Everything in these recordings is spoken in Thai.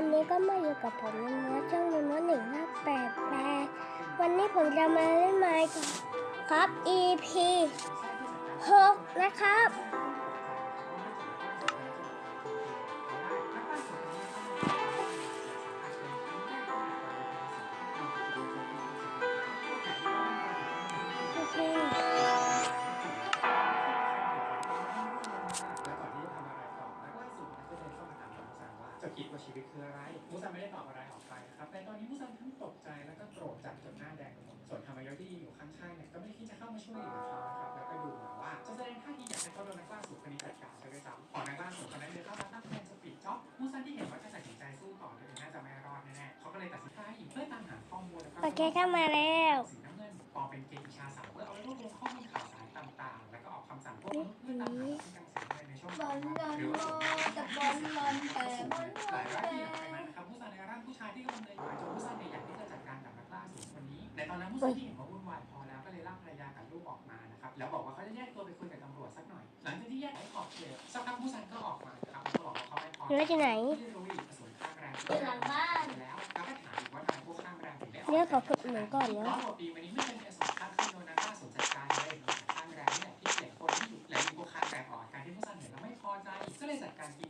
วันนี้ก็มาอยู่กับผมในมอช่องในมอหนึ่งห้าแปดแปดวันนี้ผมจะมาเล่นไม้ครับ EP หกนะครับ เจะคิดว่าชีวิตคืออะไรมูซันไม่ได้ตอบอะไรออกไปนะครับแต่ตอนนี้มูซันทั้งตกใจแล้วก็โกรธจัดจนหน้าแดงไปหมดส่วนธรรมยศที่ยืนอยู่ข้างๆเนี่ยก็ไม่ได้คิดจะเข้ามาช่วยเหลือเขานะครับแล้วก็ดูเหมือนว่าจะแสดงท่าทีอยากให้เขาโดนนักล่าสุดคนนี้จัดการซะด้วยซ้ำพอนักล่าสุดคนนั้นเดินเข้ามาตั้งแทนสปีดจ็อบมูซันที่เห็นว่าจะตัดสินใจสู้ต่อเลยน่าจะไม่รอดแน่ๆเขาก็เลยตัดสินใจอีกเพื่อตามหาข้อมูลแล้วก็โอเคเข้ามาแล้วสีน้ำเงินปลอมเป็นเกจิชาสาวเพื่อเอาไว้รวบรวมข้อมูลข่าวสารต่างๆ แล้วก็ออกคำสั่งพวกมนุษย์เพื่อตามหาผู้กำกั บในช่วงบอลบอลหรือว่าบอลแต่บอลบอลแต่บอลหลายรายที่หลังจากนั้นนะครับผู้ชายในร่างผู้ชายที่กำลังเดินอยู่จนผู้ชายเนี่ยอยากที่จะจัดการกับนักล่าสูงคนนี้ในตอนนั้นผู้ชายที่เห็นว่าวุ่นวายพอแล้วก็เลยลากภรรยากับลูกออกมานะครับแล้วบอกว่าเขาจะแยกตัวไปคุยกับตำรวจสักหน่อย หลังจากที่แยกไอ้ขอบเขตสักพักผู้ชายก็ออกมาครับเขาบอกว่าเขาไม่พอแล้วที่ไหน ที่รู้อีกกระสุนข้างแรงหลังบ้าน แล้วแล้วก็ถามอีกว่าทำไมพวกข้างแรงถึงได้ออกเรียกขอฝึกหนูก่อนนะร้อยกว่าปีมานี้ไม่เป็น อใจ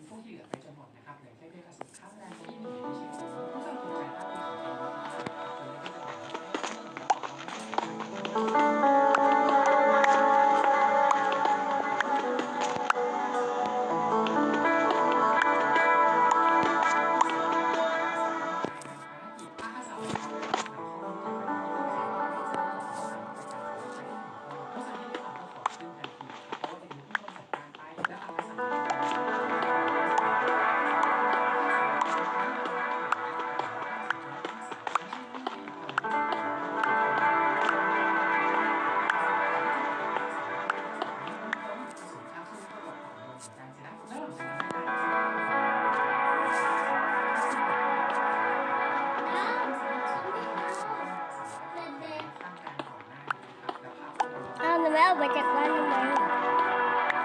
อ้าวทำไมออกมาจากบ้าน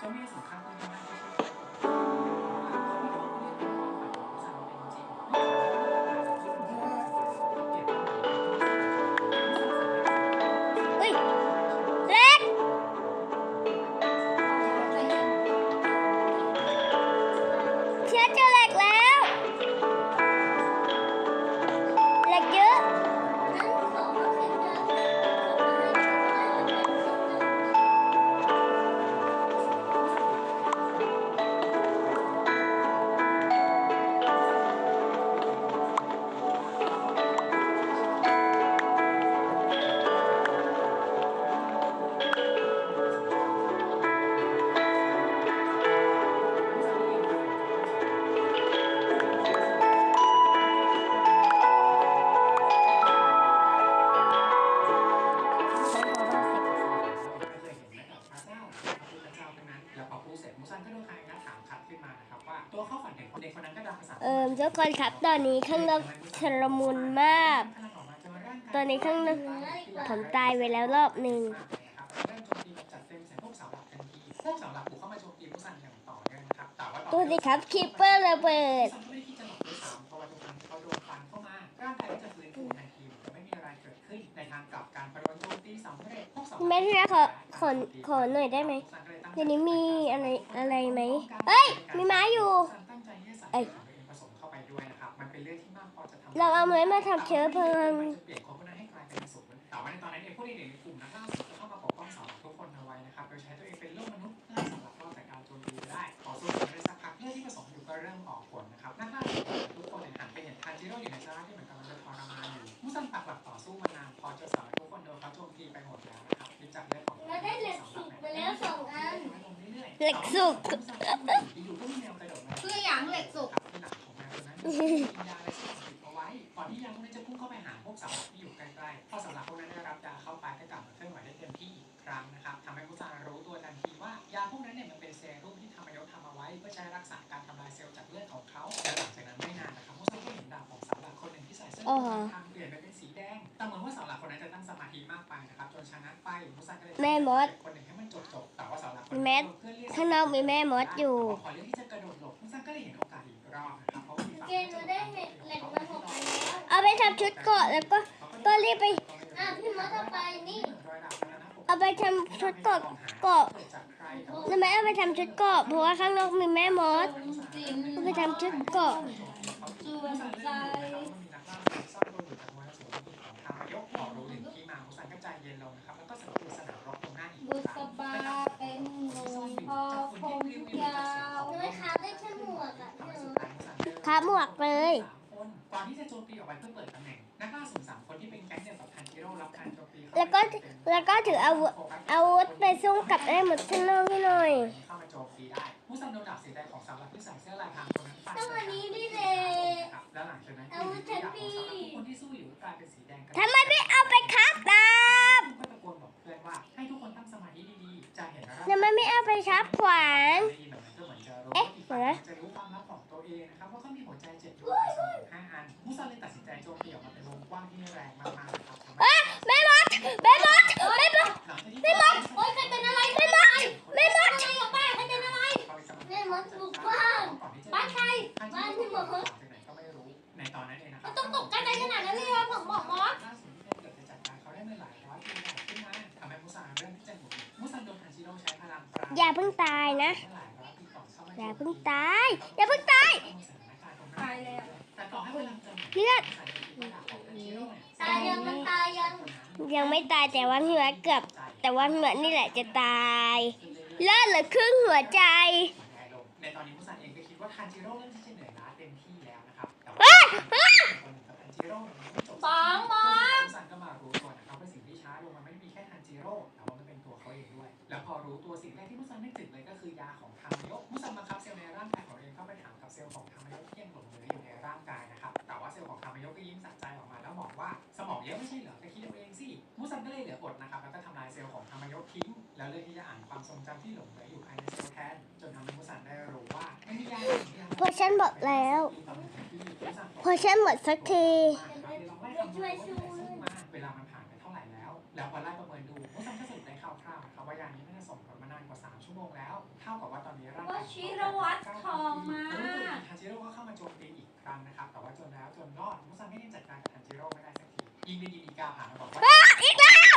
ทำไม คนครับ ตอนนี้ข้างนอกชลมุนมาก ตอนนี้ข้างนอกผมตายไปแล้วรอบหนึ่งดูสิครับคิปเปอร์ระเบิดแม่ที่รักขอขอขอหน่อยได้ไหมเดี๋ยวนี้มีอะไรอะไรไหมเฮ้ย มีไม้อยู่เอ้ย เราเอาไม้มาทำเชื้อเพลิงแต่ว่าในตอนนั้นเนี่ยพวกเด็กๆในกลุ่มนักล่าสุดก็เข้ามาปกป้องสาวทุกคนเอาไว้นะครับโดยใช้ตัวเองเป็นโลกมนุษย์ล่าสำหรับรอดจากการโจมตีได้ต่อสู้กันได้สักพักเรื่องที่ผสมอยู่ก็เริ่มออกผลนะครับนักล่าสุดทุกคนเนี่ยหันไปเห็นทันจิโร่อยู่ในสภาพที่เหมือนกำลังจะทรมานอยู่มุสันปักหลักต่อสู้มานานพอเจอสาวทุกคนโดนเขาโจมตีไปหมดแล้วนะครับยึดจากเรื่องของเราได้เหล็กสุกไปแล้วสองอันเหล็กสุกอยู่ๆก็มีแนวกระโดดมาเพื่อหยางเหล็กสุก อทางเปลี่ยนไปเป็นสีแดง แต่เหมือนว่าเสาหลักคนนั้นจะตั้งสมาธิมากไปนะครับจนชะงักไปมุสันก็เลยแม่มดคนหนึ่งให้มันจบจบๆแต่ว่าเสาหลักคนนั้นแม่เพื่อนเรียกข้างนอกมีแม่มดอยู่ ขอเลือกที่จะกระโดดหลบมุสันก็เลยเห็นโอกาสอีกรอบนะครับเพราะว่ามีฝั่งเกณฑ์หนูได้เหล็กมาหกอันแล้ว เอาไปทำชุดเกาะแล้วก็ ก็รีบไป อะพี่มดเอาไปนี่เอาไปทำชุดเกาะเกาะทำไมเอาไปทำชุดเกาะเพราะว่าข้างนอกมีแม่มดจินเอาไปทำชุดเกาะส่วนใจ ยกออกรูหนึ่งที่มามุสันก็ใจเย็นลงนะครับแล้วก็สำรวจสนามรบตรงหน้าอีก บุษบาเป็นหนูพอผมยาวหนูไม่ค้าได้แค่หมวกอะทำให้สุดท้ายมุสันค้าหมวกเลยสามคนก่อนที่จะโจมตีออกไปเพื่อเปิดตำแหน่งนักล่าสุ่มสามคนที่เป็นแก๊งเดียวกับทันจิโร่รับการโจมตีเข้าไปแล้วก็แล้วก็ถืออาวุธอาวุธไปสู้กับไอ้หมดข้างนอกให้หน่อยเข้ามาโจมตีได้มุสันโดนดาบสีแดงของสาวหลักที่ใส่เสื้อลายพรางคนนั้นฟาดต้องอันนี้ดิเลยครับแล้วหลังจากนั้นอาวุธฉันดีคนที่สู้อยู่กลายเป็นสีแดงกันทำไมไม่เอาไปครับดาบก็ตะโก นบอกเพื่อนว่าให้ทุกคนตั้งสมาธิดีๆจะเห็นอะไรทำไมไม่เอาไปชับขวานได้ยินแบบนั้นก็เหมือนจะรู้เอ๊ะว่าอีกเดี๋ยวนะฝ่ายจะรู้ความลับของตัวเองนะครับว่าเขามีหัวใจเจ็บอยู่ในสมองห้าอันมูซาเลยตัดสินใจโจมตีออกมาเป็นวงกว้างที่แรงมากๆนะครับทำให้แม่มดแม่มดแม่มดหลังจากที่ไม่มดโอ๊ยใครเป็น ลาเจอเลือดตายยังมันตายยังยังไม่ตายแต่ว่าหัวเกือบ แต่ว่าหัวนี่แหละจะตายเลือดเหลือครึ่งหัวใจในตอนนี้มุสันเองก็คิดว่าทันจิโร่เริ่มที่จะเหนื่อยล้าเต็มที่แล้วนะครับแต่ว่าทันจิโร่ยังไม่จบสองมอสมุสันก็มารู้ตัวนะครับว่าสิ่งที่ช้าลงมันไม่ได้มีแค่ทันจิโร่แต่ว่ามันเป็นตัวเขาเองด้วย แล้วพอรู้ตัวสิ่งแรกที่มุสันนึกถึงเลยก็คือยาของทามายกมุสันบังคับเซลล์ในร่างกายของตัวเองเข้าไปถามกับเซลล์ของทามายก วบอกว่าสมองเยอะไม่ใช่เหรอแต่คิดเอาเองสิมุสันก็เลยเหลืออดนะครับแล้วก็ทำลายเซลล์ของทามายกทิ้ง แล้วเลือกที่จะอ่านความทรงจำที่หลงเหลืออยู่ภายในเซลล์แทนจนทำให้มุสันได้รู้ว่าไม่มียาอื่นที่ทำให้เพราะฉันบอกแล้วเพราะฉันหมดสักทีเวลามันผ่านไปเท่าไหร่แล้ว แล้วพอไล่ประเมินดูมุสันก็สรุปได้คร่าวๆนะครับว่ายานี้น่าจะส่งผลมานานกว่า 3 ชั่วโมงแล้วเท่ากับว่าตอนนี้ร่างกายว่าชิรวัตรทองมาทันจิโร่ก็เข้ามาโจมตีอีกครั้งนะครับแต่ว่าจนแล้วจนรอดมุสันไม่ได้จัดการกับทันจิโร่ไม่ได้สักที ยิงไปดีอีกาผ่านมาบอกว่าอีกแล้ว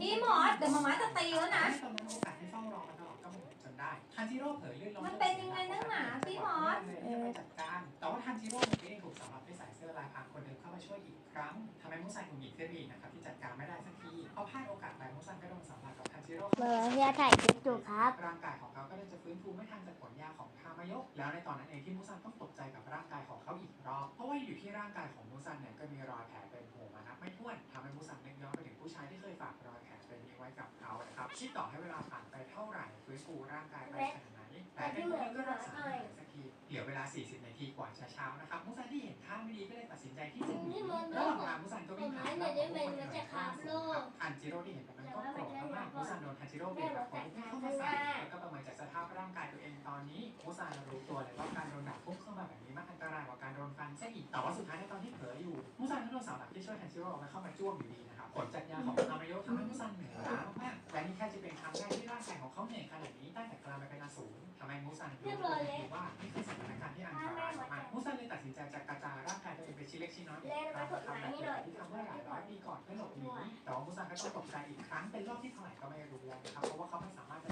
พี่มอสเดี๋ยวมาม่าจะตีแล้วนะตอนนั้นโอกาสที่เฝ้ารอมาตลอดก็หมดจนได้ทันจิโร่เผยลื่นลงมันเป็นยังไงนักหนาพี่มอสไปจัดการแต่ว่าทันจิโร่มันก็ยังถูกสำหรับให้สายเสื้อลายพรางคนเดิมเข้ามาช่วยอีกครั้งทำให้มุสันหงุดหงิดขึ้นอีกนะครับที่จัดการไม่ได้สักทีพอพลาดโอกาสไปมุสันก็โดนสัมผัสกับทันจิโร่เมื่อเฮียถ่ายคลิปอยู่ครับร่างกายของเขาก็เลยจะฟื้นฟูไม่ทันจากผลยาของทามายกแล้วในตอนนั้นเองที่มุซันต้องตกใจกับร่างกายของเขาอีกรอบเพราะว่าอยู่ที่ร่างกายของมุซันเนี่ยก็มีรอยแผล ครับคิดต่อให้เวลาผ่านไปเท่าไหร่ฟื้นฟูร่างกายไปขนาดไหนแต่เป็นคนก็รักษาไม่หายสักทีเหลือเวลา 40 นาทีกว่าจะเช้านะครับมุซันที่เห็นท่าไม่ดีก็เลยตัดสินใจที่จะหนีระหว่างทางมุซันก็วิ่งผ่านทันจิโร่ที่เห็นแบบนั้นก็โกรธมากๆมุซันโดนทันจิโร่เบียดแบบคนเข้ามาใส่แล้วก็ประเมินจากสภาพร่างกายตัวเองตอนนี้มุซันรู้ตัวเลยว่าการโดนดักพุ่งเข้ามาแบบนี้มันอันตรายกว่าการโดนฟันซะอีกแต่ว่าสุดท้ายในตอนที่เผลออยู่มุซันก็โดนสาวหลักที่ช่วยทันจิโร่มาเข้ามาจ้วงอยู่ดีนะครับผลจากยาของทามายกทำให้มุซันเหนื่อยล้ามากๆและ นี่แค่จะเป็นครั้งแรกที่ร่างกายของเขาเหนื่อยขนาดนี้ตั้งแต่กลายมาเป็นอสูรทำให้มุซันรู้ตัวเลยว่านี่คือสถานการณ์ที่อันตรายมากๆมุซันเลยตัดสินใจจะกระจายร่างกายตัวเองเป็นชิ้นเล็กชิ้นน้อยอีกครั้งทำแบบเดิมที่ทำเมื่อหลายร้อยปีก่อนเพื่อหลบหนีแต่ว่ามุซันก็ต้องตกใจอีกครั้งเป็นรอบที่เท่าไหร่ก็ไม่รู้แล้วนะครับเพราะว่าเขาไม่สามารถจะ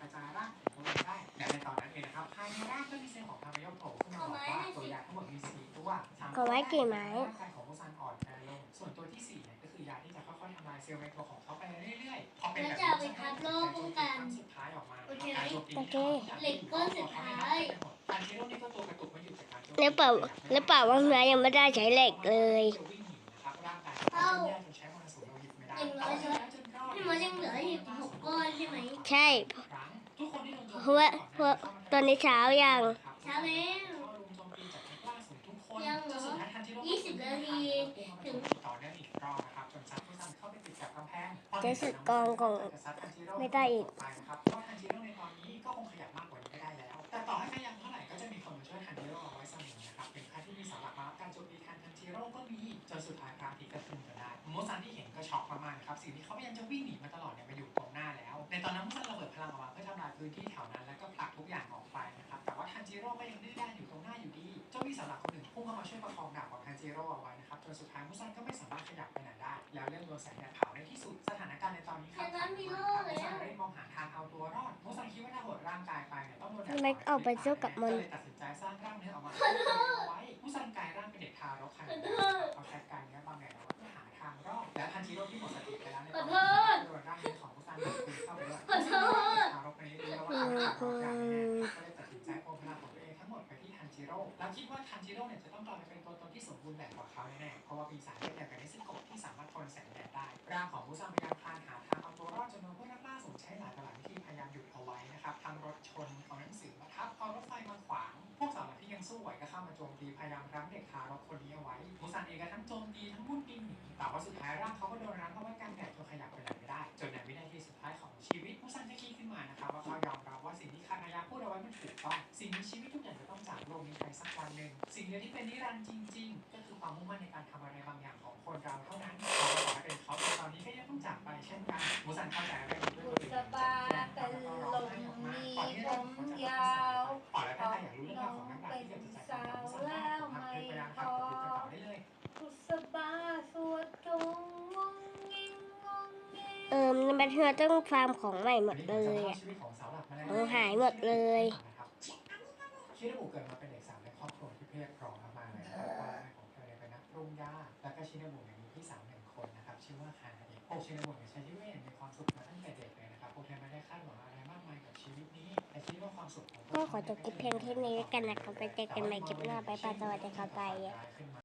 กระจายร่างของตัวเองได้และในตอนนั้นเองนะครับภายในร่างก็มีเซลล์ของทามายกโผล่ขึ้นมาบอกว่าตัวยาทั้งหมดมีสี่ตัวขอไม้กี่ไม้ เซลล์ในตัวของเขาไปเรื่อยๆพอเป็นแบบนี้สุดท้ายออกมาโอเคเหล็กก้อนสุดท้ายทันทีโร่นี่ก็ตัวกระตุกไม่หยุดจากการโจมตีแล้วเปล่าแล้วเปล่าว่าเฮียยังไม่ได้ใช้เหล็กเลยเอ้าอย่างน้อยใช่ไหมพี่มอสยังเหลืออีกหกก้อนใช่ไหมใช่เพราะว่าเพราะตอนนี้เช้ายังเช้าแล้วยังเหลือ20นาทีถึงจะสุดกองของไม่ได้อีกแต่ต่อให้พยายามเท่าไหร่ก็ จะมีคนมาช่วยทันจิโร่ไว้อนะครับเป็นใครที่มีสาระมารับการโจมตีแทนทันจิโร่ก็มีจนสุดท้ายพระอาทิตย์ก็ขึ้นมาได้มูซันที่เห็นก็ช็อกมากๆนะครับ สิ่งที่เขาพยายามจะวิ่งหนีมาตลอดเนี่ยมาอยู่ตรงหน้าแล้ว ในตอนนั้นมูซันระเบิดพลังออกมาเพื่อทำลายพื้นที่แถวนั้น แล้วก็ผลักทุกอย่างออกไปนะครับ แต่ว่าทันจิโร่ก็ยังดื้อด้านอยู่ตรงหน้าอยู่ดี เจ้าวิสาหลั มาช่วยประคองดาบของทันจิโร่เอาไว้นะครับจนสุดท้ายมูซันก็ไม่สามารถขยับไปไหนได้ แล้วเริ่มโดนแสงแดดเผาในที่สุดสถานการณ์ในตอนนี้ครับแต่นั้นมีโล่มูแล้วซันเร่งมองหาทางเอาตัวรอดมูซันคิดว่าถ้าหดร่างกายไปเนี่ยต้องโดนแดดทำไมออกไปเจอกับมัน ก็เลยตัดสินใจสร้างกล้ามเนื้อออกมาเอาไว้มูซันกลายร่างเป็นเด็กทารกขนาดนั้น ทันจิโร่แล้วคิดว่าทันจิโร่เนี่ยจะต้องกลายเป็นตัวตนที่สมบูรณ์แบบกว่าเขาแน่ๆเพราะว่าปีศาจเลือดแดงกับนิสโกที่สามารถทนแสงแดดได้ร่างของมูซันพยายามคลานหาทางเอาตัวรอดจนโดนพวกนักล่าสมใช้หลายต่อหลายวิธีพยายามหยุดเอาไว้นะครับทำรถชนเอาหนังสือมาทับเอารถไฟมาขวาง พวกสาวหลักที่ยังสู้ไหวก็เข้ามาโจมตีพยายามรั้งเด็กทารกคนนี้เอาไว้มูซันเองก็ทั้งโจมตีทั้งมุ่นปีนหนีแต่ว่าสุดท้ายร่างเขาก็โดนรั้งเอาไว้กลางแดดจนขยับไปไหนไม่ได้ จนในวินาทีสุดท้ายของชีวิตมูซันก็คิดขึ้นมานะครับว่าเขายอมรับว่าสิ่งที่คานายาพูดเอาไว้มันถูกต้องสิ่งมีชีวิต สิ่งเดียวที่เป็นนิรันดร์จริง ๆ ก็คือความมุ่งมั่นในการทำอะไรบางอย่างของคนเราเท่านั้นเขาบอกว่าเป็นเขาแต่ตอนนี้ก็ยังต้องจากไปเช่นกันมูซันเข้าใจเรื่องนี้ด้วยตัวเองสบายเป็นลมมีผมยาวอ๋อแล้วถ้าใครอยากรู้เรื่องราวของนักดาบที่เกิดจากการทำมูซันก็ทักไปยังทางกดติดต่อได้เลยกุศบาสวดจงงงงิงงงเงเอิมมันเธอต้องฟาร์มของใหม่หมดเลยอะเออหายหมดเลยชินบุเกิดมาเป็นเด็กสาวในครอบครัวที่ เพรียบพร้อมมากๆเลยนะครับพ่อแม่ของเธอเนี่ยเป็นนักปรุงยาแล้วก็ชินบุเนี่ยมีพี่สาวหนึ่งคนนะครับชื่อว่าฮานาเอะพวกชินบุเนี่ยใช้ชีวิตอย่างมีความสุขมาตั้งแต่เด็กเลยนะครับพวกเธอไม่ได้คาดหวังอะไรมากมายกับชีวิตนี้แต่คิดว่าความสุขของพวก็กขอจบคลิปเพียงแค่นี้แล้วกันนะครับไปเจอกันใหม่คลิปหน้าไปปาสวัสดีครับไปขึ้นมา